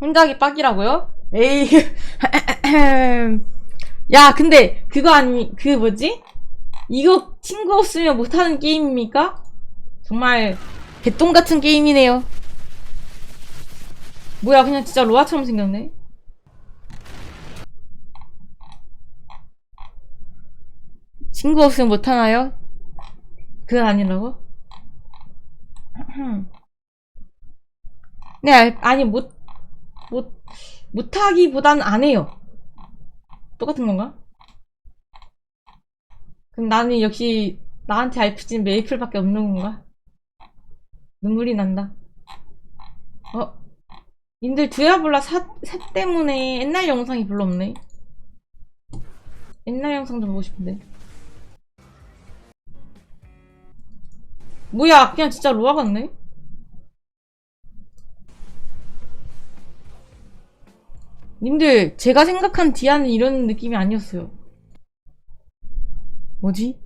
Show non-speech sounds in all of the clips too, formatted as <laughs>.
혼자기 빡이라고요? 에이. <laughs> 야, 근데 그거 아니, 그 뭐지? 이거 친구 없으면 못하는 게임입니까? 정말 개똥 같은 게임이네요. 뭐야, 그냥 진짜 로아처럼 생겼네. 친구 없으면 못하나요? 그건 아니라고? <clears throat> 네, 알- 아니, 못, 못, 못하기보단 안 해요. 똑같은 건가? 그럼 나는 역시 나한테 알프진 메이플밖에 없는 건가? 눈물이 난다. 어? 님들 두야블라 사, 사 때문에 옛날 영상이 별로 없네. 옛날 영상 좀 보고 싶은데. 뭐야, 그냥 진짜 로아 같네? 님들, 제가 생각한 디아는 이런 느낌이 아니었어요. 뭐지?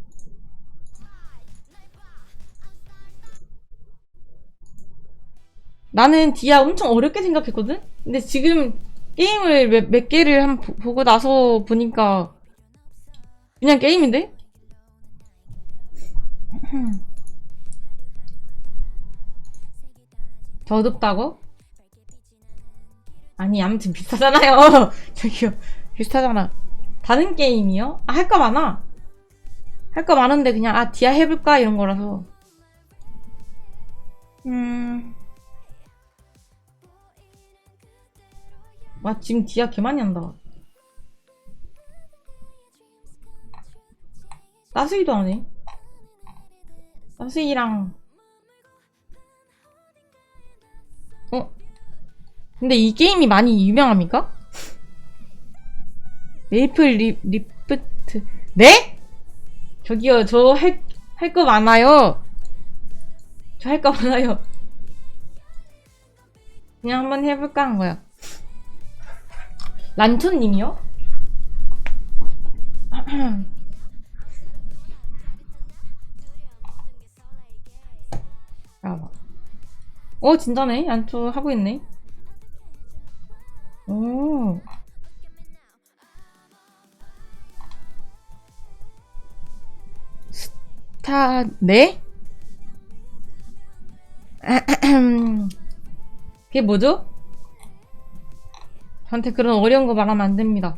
나는 디아 엄청 어렵게 생각했거든? 근데 지금 게임을 몇, 몇 개를 한 보- 보고 나서 보니까 그냥 게임인데? <clears throat> 더 어둡다고? 아니 아무튼 비슷하잖아요. <laughs> 저기요. 비슷하잖아. 다른 게임이요? 아, 할 거 많아. 할 거 많은데 그냥 아 디아 해볼까? 이런 거라서. 음... 와 지금 디아 개 많이 한다. 따스이도 하네. 따스이랑 근데 이 게임이 많이 유명합니까? 메이플 리, 리프트. 네? 저기요 저 할 할 거 많아요. 저 할 거 많아요. 그냥 한번 해볼까 한 거야. 란촌님이요? <clears throat> 아, 어 진짜네. 란촌 하고 있네 오. 스타, 네? 그게 뭐죠? 저한테 그런 어려운 거 말하면 안 됩니다.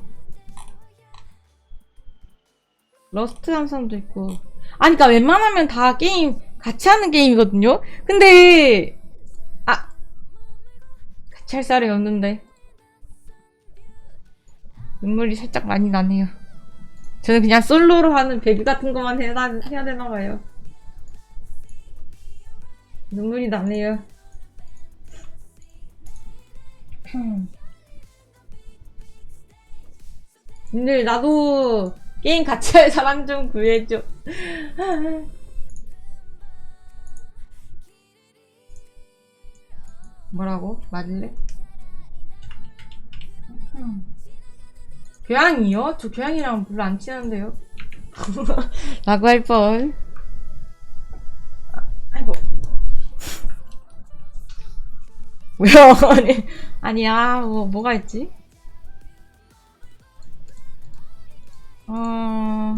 러스트 한 사람도 있고. 아니, 그니까 웬만하면 다 게임, 같이 하는 게임이거든요? 근데, 아, 같이 할 사람이 없는데. 눈물이 살짝 많이 나네요. 저는 그냥 솔로로 하는 배그 같은 것만 해야, 해야 되나 봐요. 눈물이 나네요. 근데 나도 게임 같이 할 사람 좀 구해줘. <laughs> 뭐라고? 맞을래? 교양이요? 저 교양이랑 별로 안 친한데요? <laughs> 라고 할 뻔. 아, 아이고. 뭐야, <laughs> 아니, 아니야, 뭐, 뭐가 있지? 어,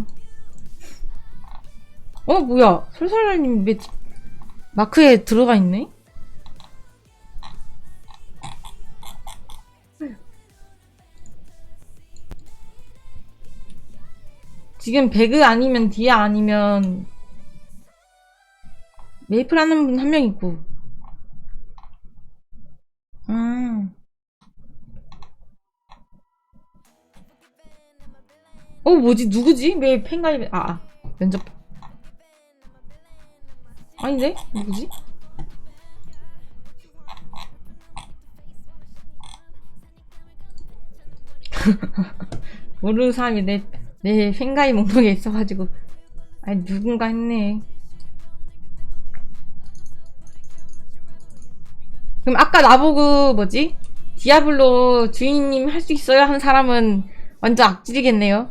어, 뭐야. 솔솔님 왜, 마크에 들어가 있네? 지금 배그 아니면 디아 아니면 메이플 하는 분 한 명 있고. 음. 어 뭐지? 누구지? 왜 팬가입 아, 아 면접. 아닌데? 누구지? <laughs> 모르는 사람이 내 내 생가이 목록에 있어가지고 아니 누군가 했네 그럼 아까 나보고 뭐지 디아블로 주인님 할 수 있어요 한 사람은 완전 악질이겠네요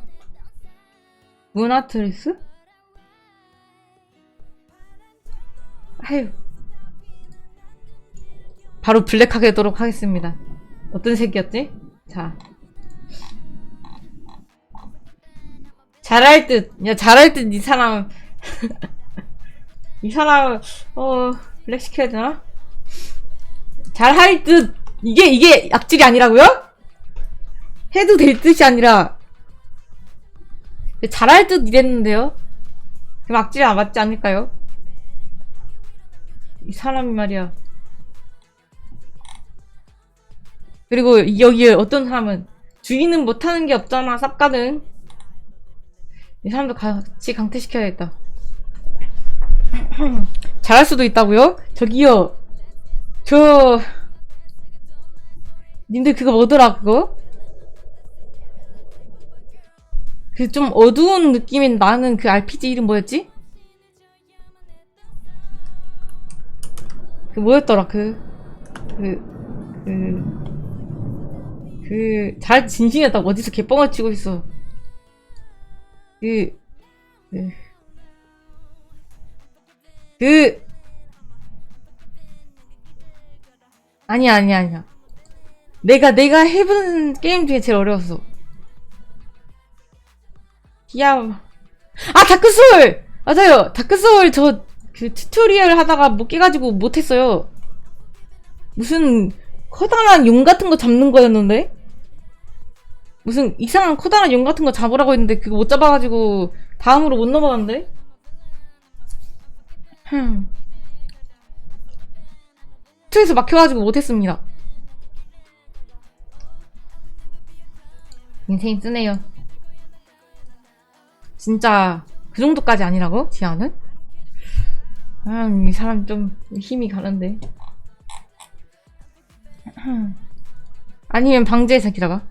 문화트리스? 아유 바로 블랙하게 하도록 하겠습니다 어떤 색이었지? 자. 잘할 듯. 야, 잘할 듯, 이 사람. <laughs> 이 사람, 어, 블랙 시켜야 되나? 잘할 듯. 이게, 이게 악질이 아니라고요? 해도 될 듯이 아니라. 잘할 듯 이랬는데요? 그럼 악질이 안 맞지 않을까요? 이 사람이 말이야. 그리고 여기 어떤 사람은 주인은 못하는 게 없잖아 쌉가는 이 사람도 같이 강퇴시켜야겠다 <clears throat> 잘할 수도 있다고요? 저기요 저 님들 그거 뭐더라 그거? 그 좀 어두운 느낌인 나는 그 RPG 이름 뭐였지? 그 뭐였더라 그 그, 그, 그, 잘 진심이었다고 어디서 개뻥을 치고 있어. 그, 그, 그, 아니야, 아니야, 아니야. 내가, 내가 해본 게임 중에 제일 어려웠어. 기아, 아, 다크소울! 맞아요! 다크소울 저, 그 튜토리얼 하다가 못 깨가지고 못했어요. 무슨, 커다란 용 같은 거 잡는 거였는데? 무슨 이상한 커다란 용 같은 거 잡으라고 했는데 그거 못 잡아가지고 다음으로 못 넘어갔는데? 흠. 투에서 막혀가지고 못했습니다. 인생이 쓰네요. 진짜 그 정도까지 아니라고? 지아는? 아, 이 사람 좀 힘이 가는데. 아니면 방제해서 기다가